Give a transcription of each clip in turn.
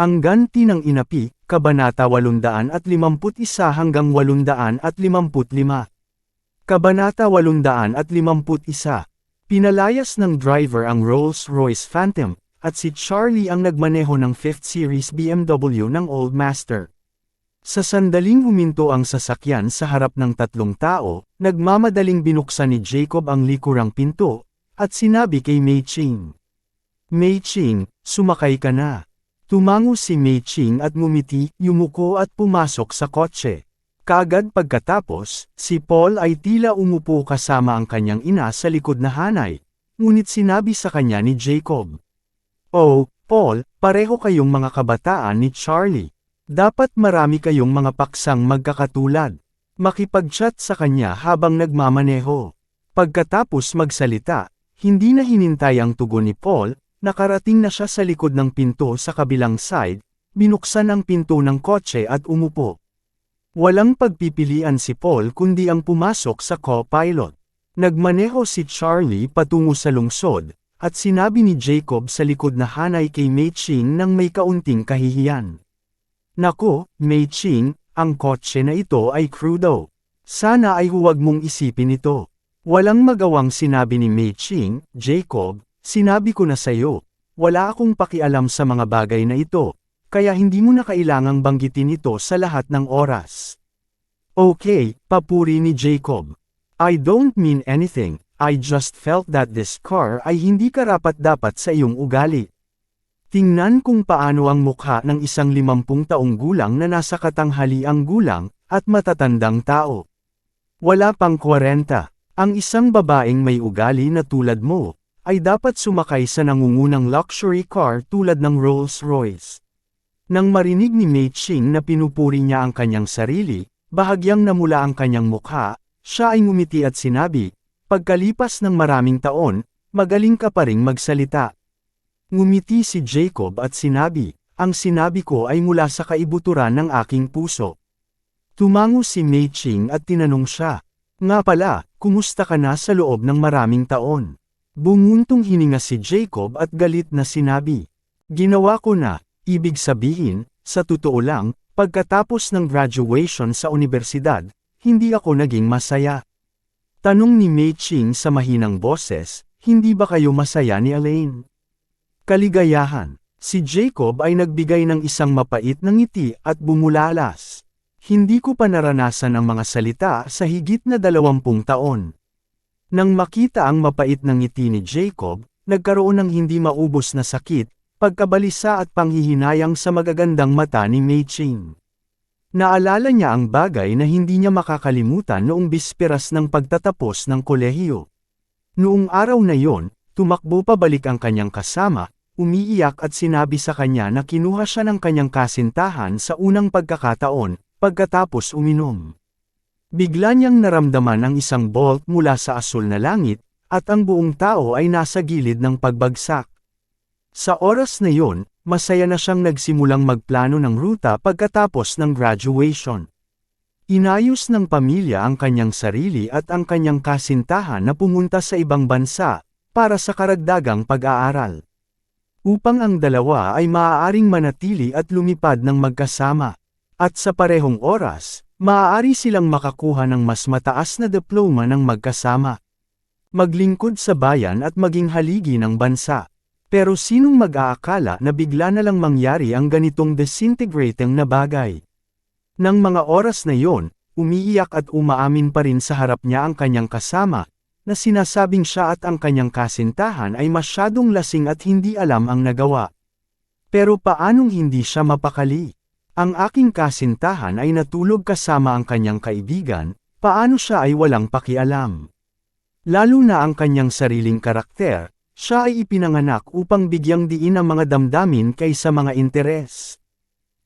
Ang ganti ng inapi, Kabanata 851 hanggang 855. Kabanata 851. Pinalayas ng driver ang Rolls-Royce Phantom, at si Charlie ang nagmaneho ng 5th Series BMW ng Old Master. Sa sandaling huminto ang sasakyan sa harap ng tatlong tao, nagmamadaling binuksan ni Jacob ang likurang pinto, at sinabi kay Mei Ching. Mei Ching, sumakay ka na. Tumango si Mei Ching at ngumiti, yumuko at pumasok sa kotse. Kaagad pagkatapos, si Paul ay tila umupo kasama ang kanyang ina sa likod na hanay, ngunit sinabi sa kanya ni Jacob. Oh, Paul, pareho kayong mga kabataan ni Charlie. Dapat marami kayong mga paksang magkakatulad. Makipag-chat sa kanya habang nagmamaneho. Pagkatapos magsalita, hindi na hinintay ang tugon ni Paul, Nakarating na siya sa likod ng pinto sa kabilang side, binuksan ang pinto ng kotse at umupo. Walang pagpipilian si Paul kundi ang pumasok sa co-pilot. Nagmaneho si Charlie patungo sa lungsod, at sinabi ni Jacob sa likod na hanay kay Mei Ching nang may kaunting kahihiyan. Nako, Mei Ching, ang kotse na ito ay crudo. Sana ay huwag mong isipin ito. Walang magawang sinabi ni Mei Ching, Jacob, Sinabi ko na sa'yo, wala akong pakialam sa mga bagay na ito, kaya hindi mo na kailangang banggitin ito sa lahat ng oras. Okay, papuri ni Jacob. I don't mean anything, I just felt that this car ay hindi karapat-dapat sa iyong ugali. Tingnan kung paano ang mukha ng isang limampung taong gulang na nasa katanghaliang gulang, at matatandang tao. Wala pang 40, ang isang babaeng may ugali na tulad mo, ay dapat sumakay sa nangungunang luxury car tulad ng Rolls-Royce. Nang marinig ni Mei Ching na pinupuri niya ang kanyang sarili, bahagyang namula ang kanyang mukha, siya ay ngumiti at sinabi, pagkalipas ng maraming taon, magaling ka pa ring magsalita. Ngumiti si Jacob at sinabi, ang sinabi ko ay mula sa kaibuturan ng aking puso. Tumango si Mei Ching at tinanong siya, nga pala, kumusta ka na sa loob ng maraming taon? Bumuntong hininga si Jacob at galit na sinabi. Ginawa ko na, ibig sabihin, sa totoo lang, pagkatapos ng graduation sa universidad, hindi ako naging masaya. Tanong ni Mei Ching sa mahinang boses, hindi ba kayo masaya ni Elaine? Kaligayahan, si Jacob ay nagbigay ng isang mapait na ngiti at bumulalas. Hindi ko pa naranasan ang mga salita sa higit na dalawampung taon. Nang makita ang mapait ng ngiti ni Jacob, nagkaroon ng hindi maubos na sakit, pagkabalisa at panghihinayang sa magagandang mata ni Mei Ching. Naalala niya ang bagay na hindi niya makakalimutan noong bisperas ng pagtatapos ng kolehiyo. Noong araw na yon, tumakbo pabalik ang kanyang kasama, umiiyak at sinabi sa kanya na kinuha siya ng kanyang kasintahan sa unang pagkakataon, pagkatapos uminom. Bigla niyang naramdaman ang isang bolt mula sa asul na langit, at ang buong tao ay nasa gilid ng pagbagsak. Sa oras na yon, masaya na siyang nagsimulang magplano ng ruta pagkatapos ng graduation. Inayos ng pamilya ang kanyang sarili at ang kanyang kasintahan na pumunta sa ibang bansa, para sa karagdagang pag-aaral. Upang ang dalawa ay maaaring manatili at lumipad ng magkasama. At sa parehong oras, maaari silang makakuha ng mas mataas na diploma ng magkasama. Maglingkod sa bayan at maging haligi ng bansa. Pero sinong mag-aakala na bigla na lang mangyari ang ganitong disintegrating na bagay? Nang mga oras na yon, umiiyak at umaamin pa rin sa harap niya ang kanyang kasama, na sinasabing siya at ang kanyang kasintahan ay masyadong lasing at hindi alam ang nagawa. Pero paanong hindi siya mapakali? Ang aking kasintahan ay natulog kasama ang kanyang kaibigan, paano siya ay walang pakialam. Lalo na ang kanyang sariling karakter, Siya ay ipinanganak upang bigyang diin ang mga damdamin kaysa mga interes.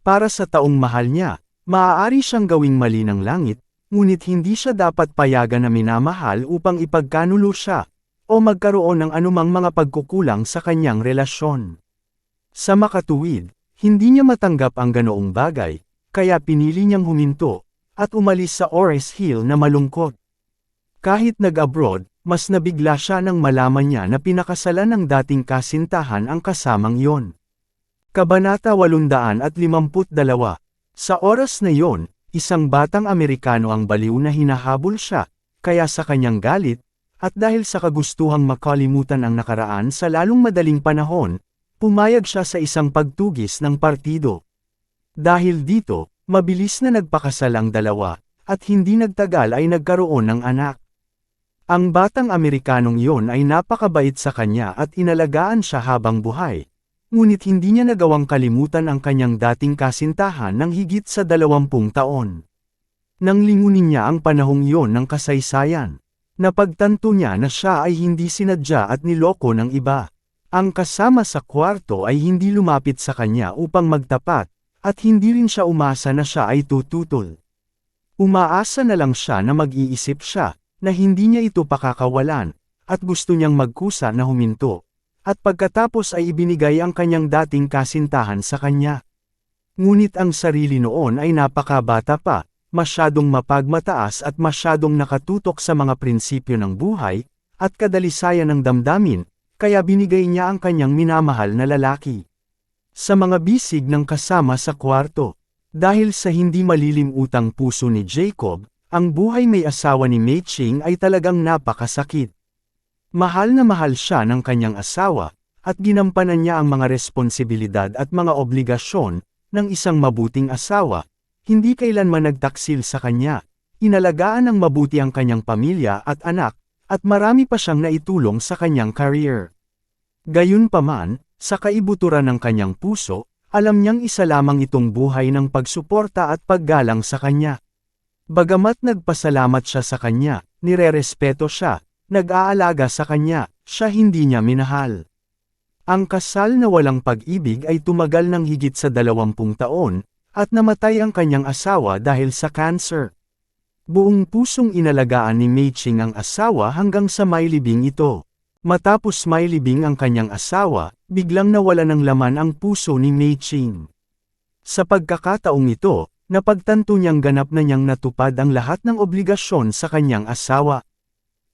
Para sa taong mahal niya, maaari siyang gawing mali ng langit, ngunit hindi siya dapat payagan na minamahal upang ipagkanulo siya, o magkaroon ng anumang mga pagkukulang sa kanyang relasyon. Sa makatuwid, hindi niya matanggap ang ganoong bagay, kaya pinili niyang huminto, at umalis sa Ores Hill na malungkot. Kahit nag-abroad, mas nabigla siya nang malaman niya na pinakasalan ng dating kasintahan ang kasamang yon. Kabanata 852 Sa oras na yon, isang batang Amerikano ang baliw na hinahabol siya, kaya sa kanyang galit, at dahil sa kagustuhang makalimutan ang nakaraan sa lalong madaling panahon, pumayag siya sa isang pagtugis ng partido. Dahil dito, mabilis na nagpakasal ang dalawa, at hindi nagtagal ay nagkaroon ng anak. Ang batang Amerikanong iyon ay napakabait sa kanya at inalagaan siya habang buhay. Ngunit hindi niya nagawang kalimutan ang kanyang dating kasintahan ng higit sa dalawampung taon. Nang lingunin niya ang panahong iyon ng kasaysayan, napagtanto niya na siya ay hindi sinadya at niloko ng iba. Ang kasama sa kwarto ay hindi lumapit sa kanya upang magtapat, at hindi rin siya umasa na siya ay tututol. Umaasa na lang siya na mag-iisip siya, na hindi niya ito pakakawalan, at gusto niyang magkusa na huminto, at pagkatapos ay ibinigay ang kanyang dating kasintahan sa kanya. Ngunit ang sarili noon ay napakabata pa, masyadong mapagmataas at masyadong nakatutok sa mga prinsipyo ng buhay, at kadalisayan ng damdamin, kaya binigay niya ang kanyang minamahal na lalaki. Sa mga bisig ng kasama sa kwarto, dahil sa hindi malilim utang puso ni Jacob, ang buhay may asawa ni Mei Ching ay talagang napakasakit. Mahal na mahal siya ng kanyang asawa, at ginampanan niya ang mga responsibilidad at mga obligasyon ng isang mabuting asawa, hindi kailanman nagtaksil sa kanya, inalagaan ng mabuti ang kanyang pamilya at anak, at marami pa siyang naitulong sa kanyang career. Gayunpaman, sa kaibuturan ng kanyang puso, alam niyang isa lamang itong buhay ng pagsuporta at paggalang sa kanya. Bagamat nagpasalamat siya sa kanya, nirerespeto siya, nag-aalaga sa kanya, siya hindi niya minahal. Ang kasal na walang pag-ibig ay tumagal ng higit sa dalawampung taon, at namatay ang kanyang asawa dahil sa cancer. Buong pusong inalagaan ni Mei Ching ang asawa hanggang sa may libing ito. Matapos may libing ang kanyang asawa, biglang nawala ng laman ang puso ni Mei Ching. Sa pagkakataong ito, Napagtanto niyang ganap na niyang natupad ang lahat ng obligasyon sa kanyang asawa.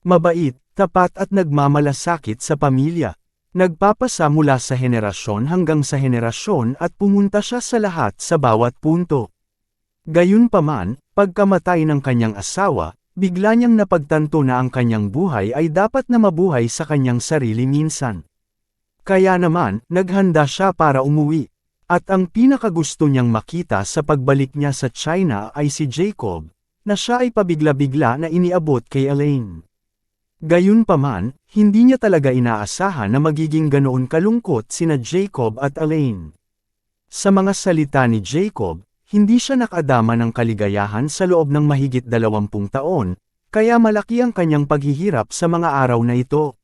Mabait, tapat at nagmamalasakit sa pamilya. Nagpapasa mula sa henerasyon hanggang sa henerasyon at pumunta siya sa lahat sa bawat punto. Gayunpaman, pagkamatay ng kanyang asawa, bigla niyang napagtanto na ang kanyang buhay ay dapat na mabuhay sa kanyang sarili minsan. Kaya naman, naghanda siya para umuwi. At ang pinakagusto niyang makita sa pagbalik niya sa China ay si Jacob, na siya ay pabigla-bigla na iniabot kay Elaine. Gayunpaman, hindi niya talaga inaasahan na magiging ganoon kalungkot sina Jacob at Elaine. Sa mga salita ni Jacob, hindi siya nakadama ng kaligayahan sa loob ng mahigit dalawampung taon, kaya malaki ang kanyang paghihirap sa mga araw na ito.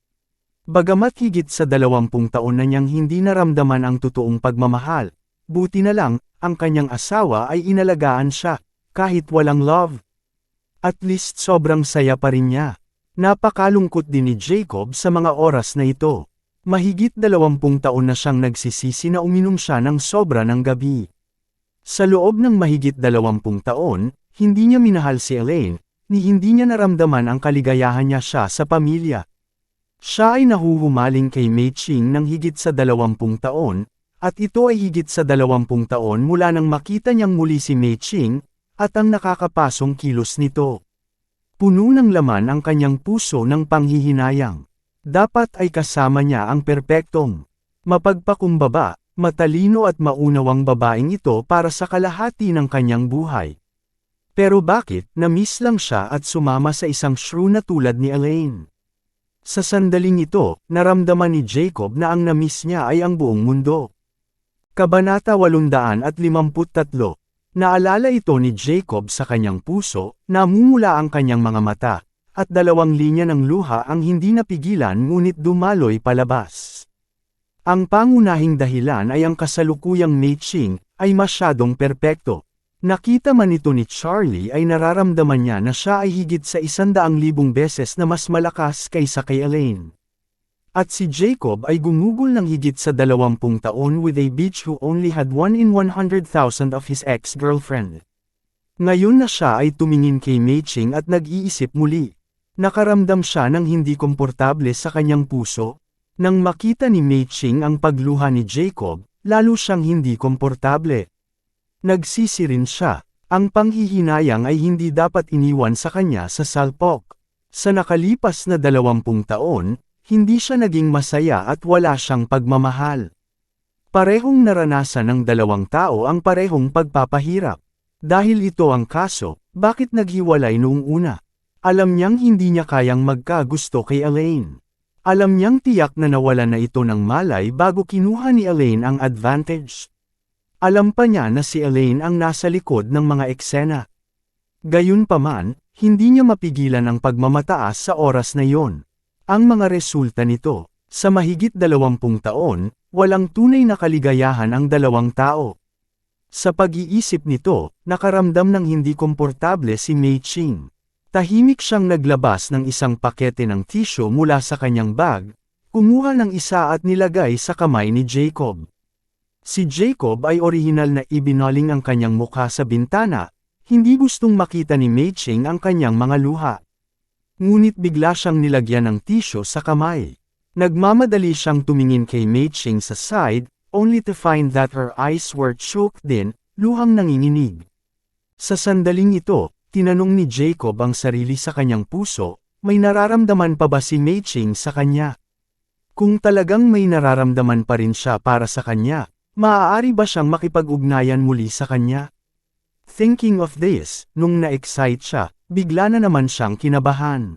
Bagamat higit sa dalawampung taon na niyang hindi naramdaman ang totoong pagmamahal, buti na lang, ang kanyang asawa ay inalagaan siya, kahit walang love. At least sobrang saya pa rin niya. Napakalungkot din ni Jacob sa mga oras na ito. Mahigit dalawampung taon na siyang nagsisisi na uminom siya ng sobra ng gabi. Sa loob ng mahigit dalawampung taon, hindi niya minahal si Elaine, ni hindi niya naramdaman ang kaligayahan niya siya sa pamilya. Siya ay nahuhumaling kay Mei Ching ng higit sa dalawampung taon, at ito ay higit sa dalawampung taon mula nang makita niyang muli si Mei Ching, at ang nakakapasong kilos nito. Puno ng laman ang kanyang puso ng panghihinayang. Dapat ay kasama niya ang perpektong, mapagpakumbaba, matalino at maunawang babaeng ito para sa kalahati ng kanyang buhay. Pero bakit, na-miss lang siya at sumama sa isang shrew na tulad ni Elaine? Sa sandaling ito, naramdaman ni Jacob na ang namiss niya ay ang buong mundo. Kabanata 853 Naalala ito ni Jacob sa kanyang puso, namumula ang kanyang mga mata, at dalawang linya ng luha ang hindi napigilan ngunit dumaloy palabas. Ang pangunahing dahilan ay ang kasalukuyang matching ay masyadong perpekto. Nakita man ito ni Charlie ay nararamdaman niya na siya ay higit sa isandaang libong beses na mas malakas kaysa kay Elaine. At si Jacob ay gumugol ng higit sa dalawampung taon with a bitch who only had one in 100,000 of his ex-girlfriend. Ngayon na siya ay tumingin kay Mei-Ching at nag-iisip muli. Nakaramdam siya ng hindi komportable sa kanyang puso. Nang makita ni Mei-Ching ang pagluha ni Jacob, lalo siyang hindi komportable. Nagsisi rin siya. Ang panghihinayang ay hindi dapat iniwan sa kanya sa salpok. Sa nakalipas na dalawampung taon, hindi siya naging masaya at wala siyang pagmamahal. Parehong naranasan ng dalawang tao ang parehong pagpapahirap. Dahil ito ang kaso, bakit naghiwalay noong una? Alam niyang hindi niya kayang magkagusto kay Elaine. Alam niyang tiyak na nawala na ito ng malay bago kinuha ni Elaine ang advantage. Alam pa niya na si Elaine ang nasa likod ng mga eksena. Gayunpaman, hindi niya mapigilan ang pagmamataas sa oras na iyon. Ang mga resulta nito, sa mahigit dalawampung taon, walang tunay na kaligayahan ang dalawang tao. Sa pag-iisip nito, nakaramdam ng hindi komportable si Mei Ching. Tahimik siyang naglabas ng isang pakete ng tissue mula sa kanyang bag, kumuha ng isa at nilagay sa kamay ni Jacob. Si Jacob ay orihinal na ibinaling ang kanyang mukha sa bintana, hindi gustong makita ni Mei Ching ang kanyang mga luha. Ngunit bigla siyang nilagyan ng tisyo sa kamay. Nagmamadali siyang tumingin kay Mei Ching sa side, only to find that her eyes were choked din, luhang nanginginig. Sa sandaling ito, tinanong ni Jacob ang sarili sa kanyang puso, may nararamdaman pa ba si Mei Ching sa kanya? Kung talagang may nararamdaman pa rin siya para sa kanya, maaari ba siyang makipag-ugnayan muli sa kanya? Thinking of this, nung na-excite siya, bigla na naman siyang kinabahan.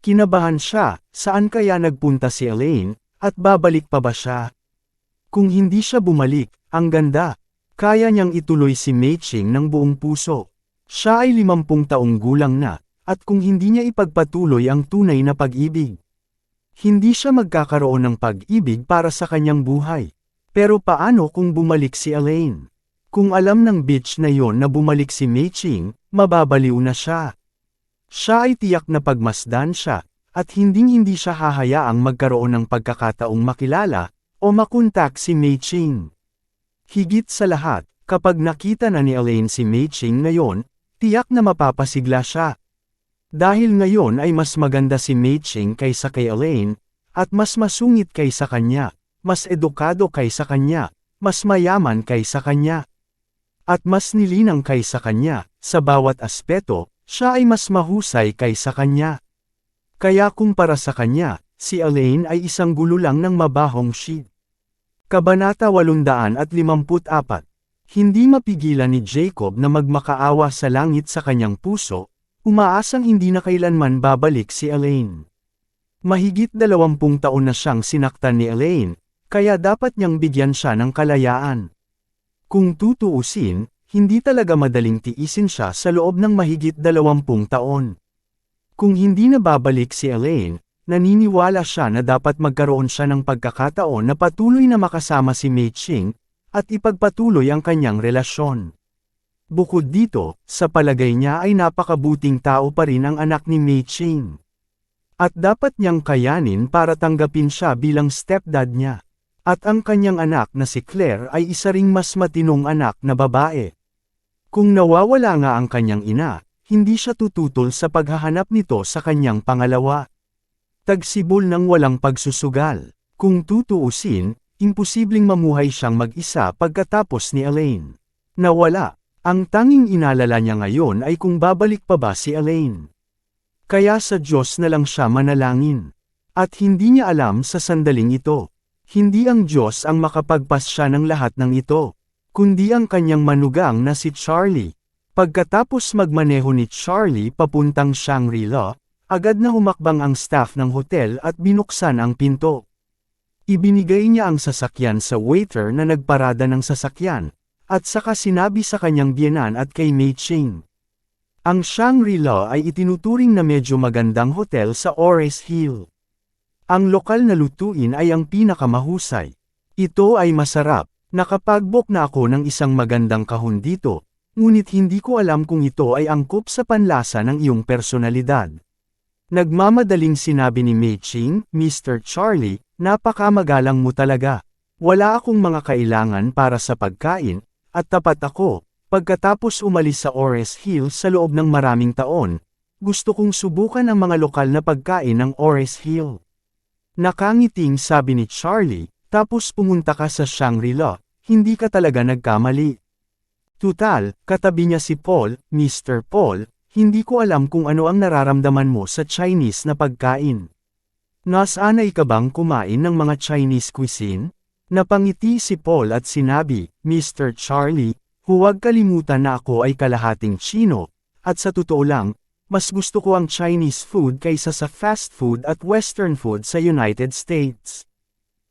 Kinabahan siya, saan kaya nagpunta si Elaine, at babalik pa ba siya? Kung hindi siya bumalik, ang ganda. Kaya niyang ituloy si Mei Ching ng buong puso. Siya ay limampung taong gulang na, at kung hindi niya ipagpatuloy ang tunay na pag-ibig. Hindi siya magkakaroon ng pag-ibig para sa kanyang buhay. Pero paano kung bumalik si Elaine? Kung alam ng bitch na yon na bumalik si Mei Ching, mababaliw na siya. Siya ay tiyak na pagmasdan siya, at hinding-hindi siya hahayaang magkaroon ng pagkakataong makilala, o makontak si Mei Ching. Higit sa lahat, kapag nakita na ni Elaine si Mei Ching ngayon, tiyak na mapapasigla siya. Dahil ngayon ay mas maganda si Mei Ching kaysa kay Elaine, at mas masungit kaysa kanya, mas edukado kaysa kanya, mas mayaman kaysa kanya at mas nilinang kaysa kanya, sa bawat aspeto, siya ay mas mahusay kaysa kanya. Kaya kung para sa kanya, si Elaine ay isang gulo lang ng mabahong sheet. Kabanata 854 Hindi mapigilan ni Jacob na magmakaawa sa langit sa kanyang puso, umaasang hindi na kailanman babalik si Elaine. Mahigit dalawampung taon na siyang sinaktan ni Elaine, kaya dapat niyang bigyan siya ng kalayaan. Kung tutuusin, hindi talaga madaling tiisin siya sa loob ng mahigit dalawampung taon. Kung hindi na babalik si Elaine, naniniwala siya na dapat magkaroon siya ng pagkakataon na patuloy na makasama si Mei Ching, at ipagpatuloy ang kanyang relasyon. Bukod dito, sa palagay niya ay napakabuting tao pa rin ang anak ni Mei Ching. At dapat niyang kayanin para tanggapin siya bilang stepdad niya. At ang kanyang anak na si Claire ay isa ring mas matinong anak na babae. Kung nawawala nga ang kanyang ina, hindi siya tututol sa paghahanap nito sa kanyang pangalawa. Tagsibol ng walang pagsusugal. Kung tutuusin, imposibleng mamuhay siyang mag-isa pagkatapos ni Elaine. Nawala. Ang tanging inalala niya ngayon ay kung babalik pa ba si Elaine. Kaya sa Diyos na lang siya manalangin. At hindi niya alam sa sandaling ito. Hindi ang Diyos ang makapagpasya ng lahat ng ito, kundi ang kanyang manugang na si Charlie. Pagkatapos magmaneho ni Charlie papuntang Shangri-La, agad na humakbang ang staff ng hotel at binuksan ang pinto. Ibinigay niya ang sasakyan sa waiter na nagparada ng sasakyan, at saka sinabi sa kanyang biyenan at kay Mei Ching. Ang Shangri-La ay itinuturing na medyo magandang hotel sa Ores Hill. Ang lokal na lutuin ay ang pinakamahusay. Ito ay masarap. Nakapagbok na ako ng isang magandang kahon dito, ngunit hindi ko alam kung ito ay angkop sa panlasa ng iyong personalidad. Nagmamadaling sinabi ni Mei Ching, Mr. Charlie, napakamagalang mo talaga. Wala akong mga kailangan para sa pagkain, at tapat ako, pagkatapos umalis sa Ores Hill sa loob ng maraming taon, gusto kong subukan ang mga lokal na pagkain ng Ores Hill. Nakangiting sabi ni Charlie, tapos pumunta ka sa Shangri-La, hindi ka talaga nagkamali. Tutal, katabi niya si Paul, Mr. Paul, hindi ko alam kung ano ang nararamdaman mo sa Chinese na pagkain. Nasanay ka bang kumain ng mga Chinese cuisine? Napangiti si Paul at sinabi, Mr. Charlie, huwag kalimutan na ako ay kalahating Chino, at sa totoo lang, mas gusto ko ang Chinese food kaysa sa fast food at western food sa United States.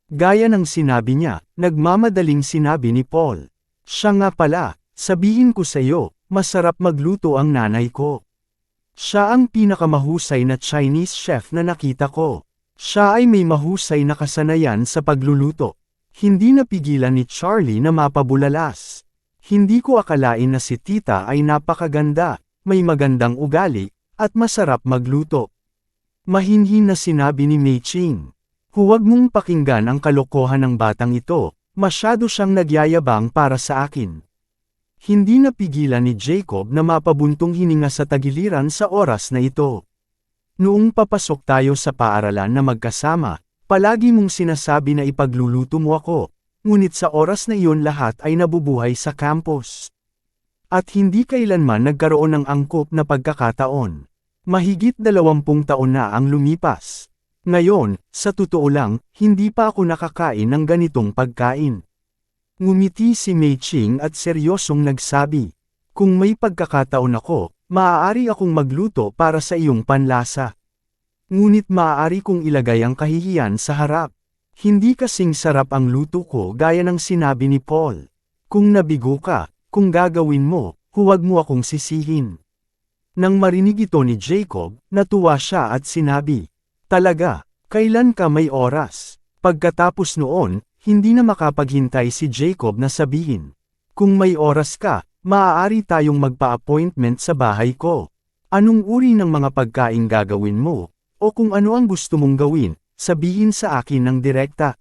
Gaya ng sinabi niya, nagmamadaling sinabi ni Paul. Siya nga pala, sabihin ko sa iyo, masarap magluto ang nanay ko. Siya ang pinakamahusay na Chinese chef na nakita ko. Siya ay may mahusay na kasanayan sa pagluluto. Hindi napigilan ni Charlie na mapabulalas. Hindi ko akalain na si tita ay napakaganda, may magandang ugali, at masarap magluto. Mahinhin na sinabi ni Mei Ching. Huwag mong pakinggan ang kalokohan ng batang ito, masyado siyang nagyayabang para sa akin. Hindi napigilan ni Jacob na mapabuntong hininga sa tagiliran sa oras na ito. Noong papasok tayo sa paaralan na magkasama, Palagi mong sinasabi na ipagluluto mo ako, ngunit sa oras na iyon lahat ay nabubuhay sa campus. At hindi kailanman nagkaroon ng angkop na pagkakataon. Mahigit dalawampung taon na ang lumipas. Ngayon, sa totoo lang, hindi pa ako nakakain ng ganitong pagkain. Ngumiti si Mei Ching at seryosong nagsabi, Kung may pagkakataon ako, maaari akong magluto para sa iyong panlasa. Ngunit maaari kong ilagay ang kahihiyan sa harap. Hindi kasing sarap ang luto ko gaya ng sinabi ni Paul. Kung nabigo ka, kung gagawin mo, huwag mo akong sisihin. Nang marinig ito ni Jacob, natuwa siya at sinabi, Talaga, kailan ka may oras? Pagkatapos noon, hindi na makapaghintay si Jacob na sabihin, Kung may oras ka, maaari tayong magpa-appointment sa bahay ko. Anong uri ng mga pagkain gagawin mo? O kung ano ang gusto mong gawin, sabihin sa akin ng direkta.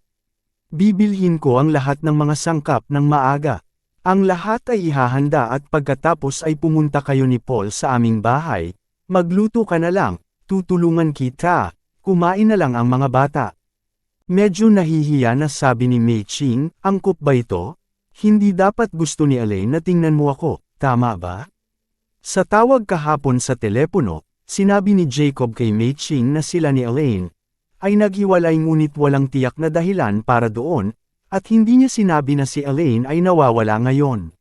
Bibilhin ko ang lahat ng mga sangkap ng maaga. Ang lahat ay ihahanda at pagkatapos ay pumunta kayo ni Paul sa aming bahay. Magluto ka na lang, tutulungan kita, kumain na lang ang mga bata. Medyo nahihiya na sabi ni Mei Ching, angkop ba ito? Hindi dapat gusto ni Elaine na tingnan mo ako, tama ba? Sa tawag kahapon sa telepono, Sinabi ni Jacob kay Mei Ching na sila ni Elaine, ay naghiwalay ngunit walang tiyak na dahilan para doon, at hindi niya sinabi na si Elaine ay nawawala ngayon.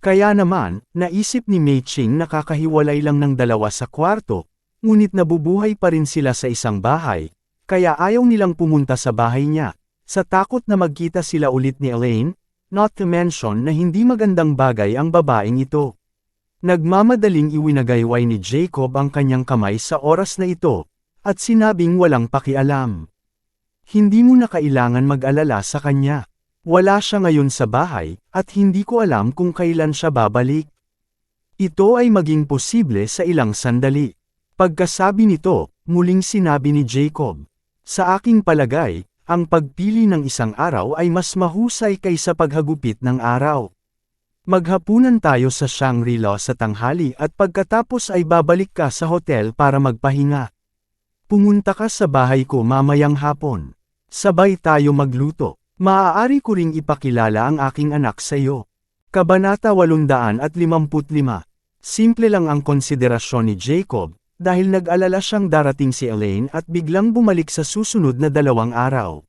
Kaya naman, naisip ni Mei Ching na kakahiwalay lang ng dalawa sa kwarto, ngunit nabubuhay pa rin sila sa isang bahay, kaya ayaw nilang pumunta sa bahay niya, sa takot na magkita sila ulit ni Elaine, not to mention na hindi magandang bagay ang babaeng ito. Nagmamadaling iwinagayway ni Jacob ang kanyang kamay sa oras na ito, at sinabing walang pakialam. Hindi mo na kailangan mag-alala sa kanya. Wala siya ngayon sa bahay, at hindi ko alam kung kailan siya babalik. Ito ay maging posible sa ilang sandali. Pagkasabi nito, muling sinabi ni Jacob, Sa aking palagay, ang pagpili ng isang araw ay mas mahusay kaysa paghagupit ng araw. Maghapunan tayo sa Shangri-La sa tanghali at pagkatapos ay babalik ka sa hotel para magpahinga. Pumunta ka sa bahay ko mamayang hapon. Sabay tayo magluto. Maaari ko ring ipakilala ang aking anak sa iyo. Kabanata 855. Simple lang ang konsiderasyon ni Jacob, dahil nag-alala siyang darating si Elaine at biglang bumalik sa susunod na dalawang araw.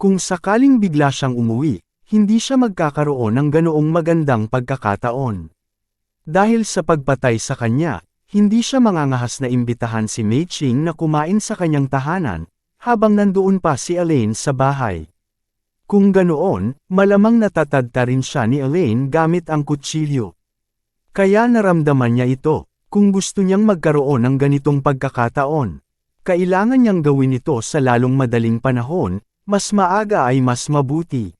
Kung sakaling bigla siyang umuwi, hindi siya magkakaroon ng ganoong magandang pagkakataon. Dahil sa pagpatay sa kanya, hindi siya mangangahas na imbitahan si Mei Ching na kumain sa kanyang tahanan, habang nandoon pa si Elaine sa bahay. Kung ganoon, malamang natatadta rin siya ni Elaine gamit ang kutsilyo. Kaya naramdaman niya ito, Kung gusto niyang magkaroon ng ganitong pagkakataon, kailangan niyang gawin ito sa lalong madaling panahon, mas maaga ay mas mabuti.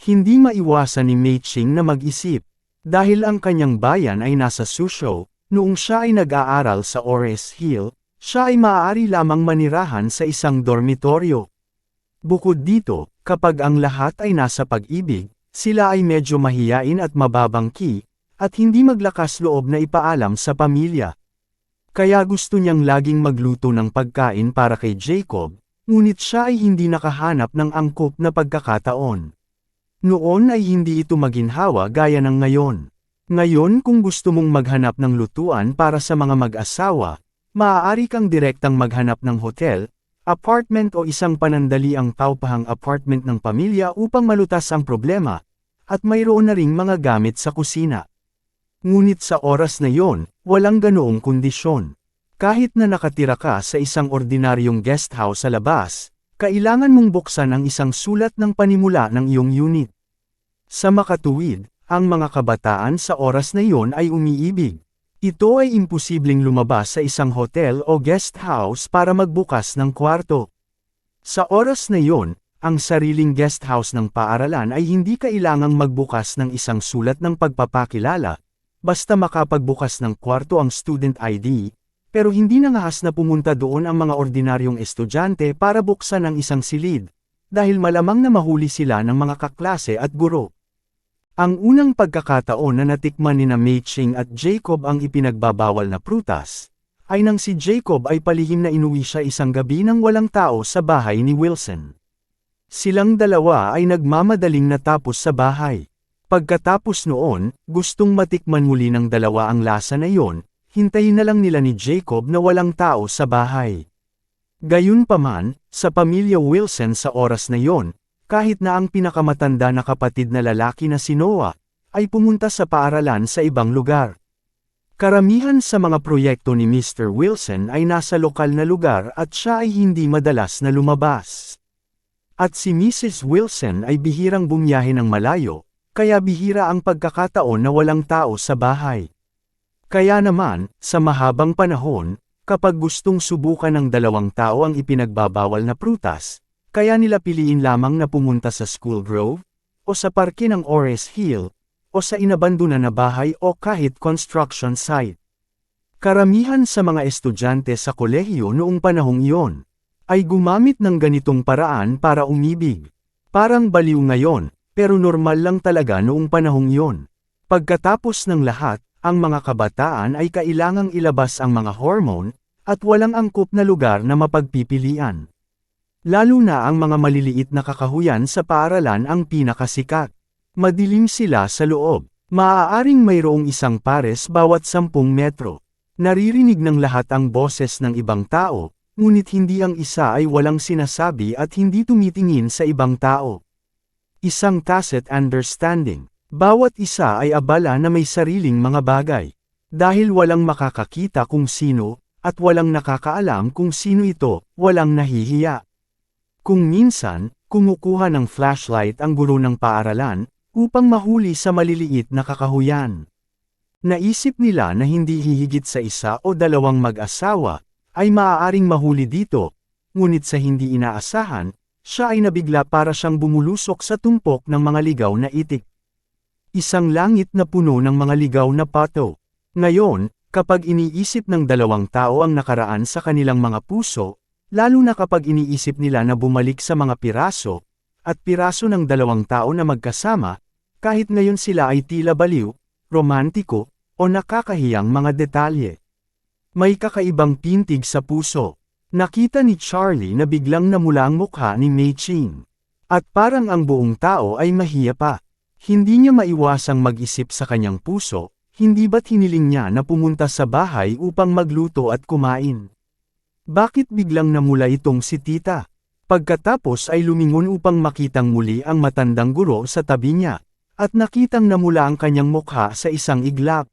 Hindi maiwasan ni Mei Ching na mag-isip, dahil ang kanyang bayan ay nasa Suzhou, noong siya ay nag-aaral sa Ores Hill, siya ay maaari lamang manirahan sa isang dormitoryo. Bukod dito, kapag ang lahat ay nasa pag-ibig, sila ay medyo mahiyain at mababangki, at hindi maglakas loob na ipaalam sa pamilya. Kaya gusto niyang laging magluto ng pagkain para kay Jacob, ngunit siya ay hindi nakahanap ng angkop na pagkakataon. Noon ay hindi ito maginhawa gaya ng ngayon. Ngayon kung gusto mong maghanap ng lutuan para sa mga mag-asawa, maaari kang direktang maghanap ng hotel, apartment o isang panandaliang paupahang apartment ng pamilya upang malutas ang problema, at mayroon na ring mga gamit sa kusina. Ngunit sa oras na yon, walang ganoong kondisyon. Kahit na nakatira ka sa isang ordinaryong guest house sa labas, kailangan mong buksan ang isang sulat ng panimula ng iyong unit. Sa makatuwid, ang mga kabataan sa oras na iyon ay umiibig. Ito ay imposibleng lumabas sa isang hotel o guest house para magbukas ng kwarto. Sa oras na iyon, ang sariling guest house ng paaralan ay hindi kailangang magbukas ng isang sulat ng pagpapakilala, basta makapagbukas ng kwarto ang student ID, pero hindi nangahas na pumunta doon ang mga ordinaryong estudyante para buksan ang isang silid, dahil malamang na mahuli sila ng mga kaklase at guro. Ang unang pagkakataon na natikman ni na Mei Ching at Jacob ang ipinagbabawal na prutas, ay nang si Jacob ay palihim na inuwi siya isang gabi nang walang tao sa bahay ni Wilson. Silang dalawa ay nagmamadaling natapos sa bahay. Pagkatapos noon, gustong matikman muli ng dalawa ang lasa na yon, hintayin na lang nila ni Jacob na walang tao sa bahay. Gayunpaman, sa pamilya Wilson sa oras na yon, kahit na ang pinakamatanda na kapatid na lalaki na si Noah, ay pumunta sa paaralan sa ibang lugar. Karamihan sa mga proyekto ni Mr. Wilson ay nasa lokal na lugar at siya ay hindi madalas na lumabas. At si Mrs. Wilson ay bihirang bumiyahe ng malayo, kaya bihira ang pagkakataon na walang tao sa bahay. Kaya naman, sa mahabang panahon, kapag gustong subukan ng dalawang tao ang ipinagbabawal na prutas, kaya nila piliin lamang na pumunta sa School Grove, o sa parke ng Ores Hill, o sa inabandunan na bahay o kahit construction site. Karamihan sa mga estudyante sa kolehiyo noong panahong iyon, ay gumamit ng ganitong paraan para umibig. Parang baliw ngayon, pero normal lang talaga noong panahong iyon. Pagkatapos ng lahat, ang mga kabataan ay kailangang ilabas ang mga hormone, at walang angkop na lugar na mapagpipilian. Lalo na ang mga maliliit na kakahuyan sa paaralan ang pinakasikat. Madilim sila sa loob. Maaaring mayroong isang pares bawat sampung metro. Naririnig ng lahat ang boses ng ibang tao, ngunit hindi ang isa ay walang sinasabi at hindi tumitingin sa ibang tao. Isang tacit understanding. Bawat isa ay abala na may sariling mga bagay. Dahil walang makakakita kung sino, at walang nakakaalam kung sino ito, walang nahihiya. Kung minsan, kumukuha ng flashlight ang guro ng paaralan, upang mahuli sa maliliit na kakahuyan. Naisip nila na hindi hihigit sa isa o dalawang mag-asawa, ay maaaring mahuli dito, ngunit sa hindi inaasahan, siya ay nabigla para siyang bumulusok sa tumpok ng mga ligaw na itik. Isang langit na puno ng mga ligaw na pato. Ngayon, kapag iniisip ng dalawang tao ang nakaraan sa kanilang mga puso, lalo na kapag iniisip nila na bumalik sa mga piraso, at piraso ng dalawang tao na magkasama, kahit ngayon sila ay tila baliw, romantiko, o nakakahiyang mga detalye. May kakaibang pintig sa puso. Nakita ni Charlie na biglang namula ang mukha ni Mei Ching. At parang ang buong tao ay mahiya pa. Hindi niya maiwasang mag-isip sa kanyang puso, hindi ba't hiniling niya na pumunta sa bahay upang magluto at kumain? Bakit biglang namula itong si tita? Pagkatapos ay lumingon upang makitang muli ang matandang guro sa tabi niya, at nakitang namula ang kanyang mukha sa isang iglap.